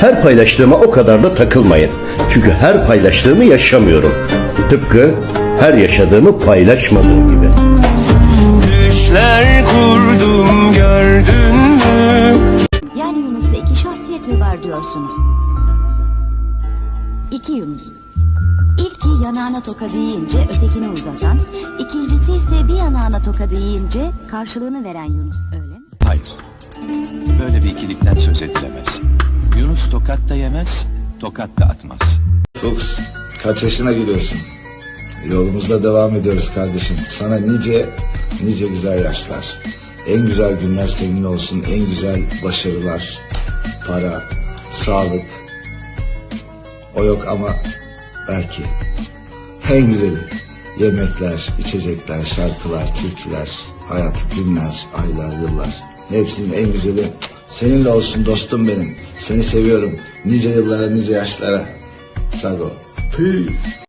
Her paylaştığıma o kadar da takılmayın. Çünkü her paylaştığımı yaşamıyorum. Tıpkı her yaşadığımı paylaşmadığım gibi. Düşler kurdum gördün mü? Yani Yunus'ta iki şahsiyet mi var diyorsunuz? İki Yunus. İlki yanağına toka deyince ötekini uzatan, ikincisi ise bir yanağına toka deyince karşılığını veren Yunus öyle mi? Hayır. Böyle bir ikilikten söz edilemez. Tokat da yemez, tokat da atmaz. Fuchs, kaç yaşına giriyorsun? Yolumuzda devam ediyoruz kardeşim. Sana nice, nice güzel yaşlar. En güzel günler seninle olsun. En güzel başarılar, para, sağlık. O yok ama belki. En güzeli. Yemekler, içecekler, şarkılar, türküler, hayat, günler, aylar, yıllar. Hepsinin en güzeli seninle olsun dostum benim. Seni seviyorum. Nice yıllara, nice yaşlara. Sago. Peace.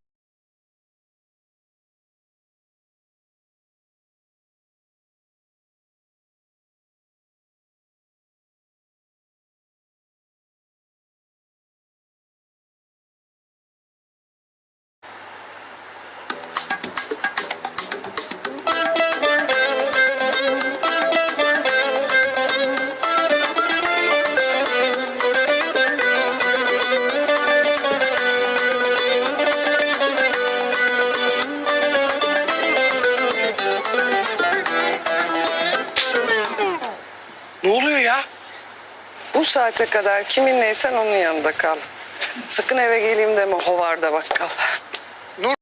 Ne oluyor ya? Bu saate kadar kiminleysen onun yanında kal. Sakın eve geleyim deme hovarda bakkal.